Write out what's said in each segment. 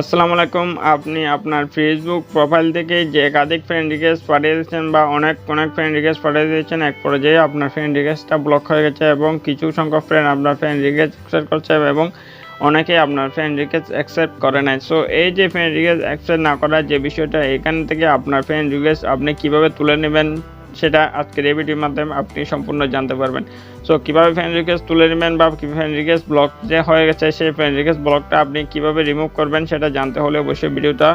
আসসালামু আলাইকুম। আপনি আপনার ফেসবুক প্রোফাইল থেকে যে একাধিক ফ্রেন্ড রিকোয়েস্ট পাঠিয়ে দিয়েছেন বা অনেক অনেক ফ্রেন্ড রিকোয়েস্ট পাঠিয়ে দিয়েছেন এক পর্যায়ে আপনার ফ্রেন্ড রিকোয়েস্টটা ব্লক হয়ে গেছে এবং কিছু সংখ্যক ফ্রেন্ড আপনার ফ্রেন্ড রিকোয়েস্ট অ্যাকসেপ্ট করছে এবং অনেকে আপনার ফ্রেন্ড রিকোয়েস্ট অ্যাকসেপ্ট করে নাই। সো এই যে ফ্রেন্ড রিকোয়েস্ট অ্যাকসেপ্ট না করার যে বিষয়টা, এখান থেকে আপনার ফ্রেন্ড রিকোয়েস্ট আপনি কীভাবে তুলে নেবেন? সেটা আজকের এই ভিডিওর মাধ্যমে আপনি সম্পূর্ণ জানতে পারবেন। সো কীভাবে ফ্রেন্ড রিকোয়েস্ট তুলে নেবেন বা কী ফ্রেন্ড রিকোয়েস্ট ব্লক যে হয়ে গেছে, সেই ফ্রেন্ড রিকোয়েস্ট ব্লকটা আপনি কীভাবে রিমুভ করবেন সেটা জানতে হলে অবশ্যই ভিডিওটা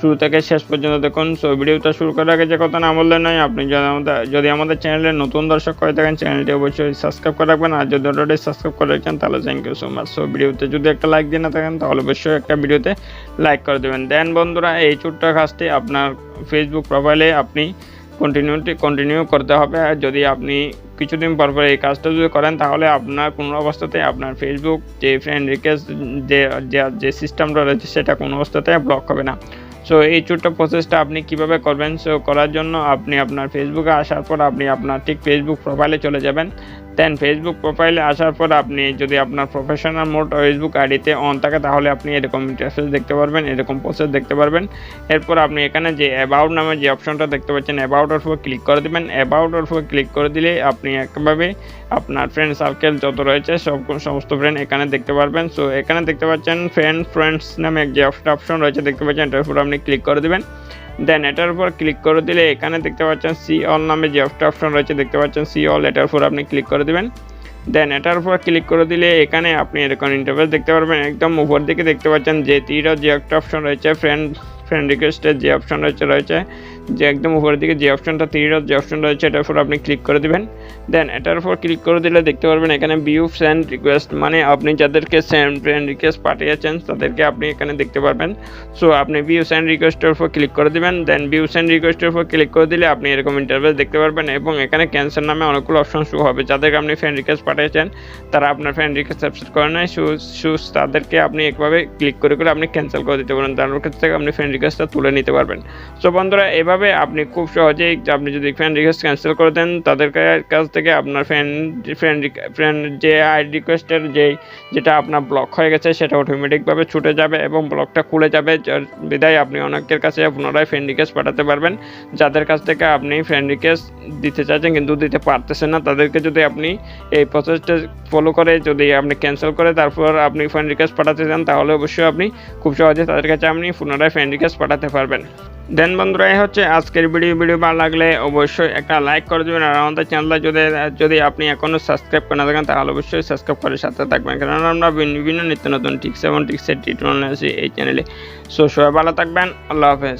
শুরু থেকে শেষ পর্যন্ত দেখুন। সো ভিডিওটা শুরু করার আগে যে কথা না বললে নয়, আপনি যদি আমাদের যদি আমাদের চ্যানেলের নতুন দর্শক হয়ে থাকেন চ্যানেলটি অবশ্যই সাবস্ক্রাইব করে রাখবেন। আর যদি অলরেডি সাবস্ক্রাইব করে রাখেন তাহলে thank you so much so ভিডিওতে যদি একটা লাইক দিয়ে না থাকেন, তাহলে অবশ্যই একটা ভিডিওতে লাইক করে দেবেন। দেন বন্ধুরা, এই ছোট্ট কাজটি আপনার ফেসবুক প্রোফাইলে আপনি কন্টিনিউটি কন্টিনিউ করতে হবে। আর যদি আপনি কিছুদিন পর পর এই কাজটা যদি করেন, তাহলে আপনার কোনো অবস্থাতে আপনার ফেসবুক যে ফ্রেন্ড রিকোয়েস্ট যে, যে- সিস্টেমটা রয়েছে, সেটা কোনো অবস্থাতে ব্লক হবে না। সো এই ছোট্ট প্রসেসটা আপনি কীভাবে করবেন? সো করার জন্য আপনি আপনার ফেসবুকে আসার পর আপনি আপনার ঠিক ফেসবুক প্রোফাইলে চলে যাবেন। দেন ফেসবুক প্রোফাইলে আসার পর আপনি যদি আপনার প্রফেশনাল মোড ফেসবুক আইডিতে অন থাকে, তাহলে আপনি এরকম ইন্টারফেস দেখতে পারবেন, এরকম প্রসেস দেখতে পারবেন। এরপর আপনি এখানে যে অ্যাবাউট নামে যে অপশনটা দেখতে পাচ্ছেন অ্যাবাউটের উপর ক্লিক করে দেবেন। অ্যাবাউটের উপর ক্লিক করে দিলে আপনি একভাবে আপনার ফ্রেন্ড সার্কেল যত রয়েছে, সব সমস্ত ফ্রেন্ড এখানে দেখতে পারবেন। সো এখানে দেখতে পাচ্ছেন ফ্রেন্ড ফ্রেন্ডস নামে যে অপশন রয়েছে, দেখতে পাচ্ছেন। এটার উপর আপনি ক্লিক করে দেবেন। দেন এটার উপর ক্লিক করে দিলে এখানে দেখতে পাচ্ছেন সি অল নামে যে একটা অপশন রয়েছে, দেখতে পাচ্ছেন সি অল এটার উপর আপনি ক্লিক করে দেবেন। দেন এটার উপর ক্লিক করে দিলে এখানে আপনি এরকম ইন্টারফেস দেখতে পারবেন। একদম উপর দিকে দেখতে পাচ্ছেন যে তিরও যে একটা অপশন রয়েছে ফ্রেন্ড ফ্রেন্ড রিকোয়েস্টের যে অপশন রয়েছে রয়েছে। যে একদম উপরের দিকে যে অপশনটা তীরও যে অপশন রয়েছে, এটার উপর আপনি ক্লিক করে দিবেন। দেন এটার উপর ক্লিক করে দিলে দেখতে পারবেন এখানে ভিউ সেন্ড রিকোয়েস্ট মানে আপনি যাদেরকে সেন্ড ফ্রেন্ড রিকোয়েস্ট পাঠিয়েছেন, তাদেরকে আপনি এখানে দেখতে পারবেন। সো আপনি ভিউ সেন্ড রিকোয়েস্টের উপর ক্লিক করে দিবেন। দেন ভিউ সেন্ড রিকোয়েস্টের উপর ক্লিক করে দিলে আপনি এরকম ইন্টারভেস দেখতে পারবেন এবং এখানে ক্যান্সেল নামে অনেকগুলো অপশন শো হবে। যাদেরকে আপনি ফ্রেন্ড রিকোয়েস্ট পাঠিয়েছেন, তারা আপনার ফ্রেন্ড রিকোয়েস্ট অ্যাকসেপ্ট করে নেয়। শুজ তাদেরকে আপনি একভাবে ক্লিক করে করে আপনি ক্যান্সেল করে দিতে পারেন। তার থেকে আপনি ফ্রেন্ড রিকোয়েস্টটা তুলে নিতে পারবেন। সো বন্ধুরা, এভাবে আপনি খুব সহজেই আপনি যদি ফ্রেন্ড রিকোয়েস্ট ক্যান্সেল করে দেন, তাদের কাছ থেকে আপনার ফ্রেন্ড ফ্রেন্ড ফ্রেন্ড যে আই রিকোয়েস্টের যে যেটা আপনার ব্লক হয়ে গেছে, সেটা অটোমেটিকভাবে ছুটে যাবে এবং ব্লকটা খুলে যাবে। বিদায় আপনি অনেকের কাছে পুনরায় ফ্রেন্ড রিকোয়েস্ট পাঠাতে পারবেন। যাদের কাছ থেকে আপনি ফ্রেন্ড রিকোয়েস্ট দিতে চাইছেন কিন্তু দিতে পারতেছেন না, তাদেরকে যদি আপনি এই প্রসেসটা ফলো করে যদি আপনি ক্যান্সেল করে তারপর আপনি ফ্রেন্ড রিকোয়েস্ট পাঠাতে চান, তাহলে অবশ্যই আপনি খুব সহজে তাদের কাছে আপনি পুনরায় ফ্রেন্ড রিকোয়েস্ট পাঠাতে পারবেন। দেন বন্ধুরা, এই হচ্ছে আজকের ভিডিও। ভিডিও ভালো লাগলে অবশ্যই একটা লাইক করে দেবেন। আর আমাদের চ্যানেলটা যদি যদি আপনি এখনও সাবস্ক্রাইব করে না থাকেন, তাহলে অবশ্যই সাবস্ক্রাইব করে সাথে থাকবেন। কারণ আমরা বিভিন্ন নিত্য নতুন টিক্স এবং টিক্সের ট্রিটমেন্ট আছি এই চ্যানেলে সো সবাই ভালো থাকবেন। আল্লাহ হাফেজ।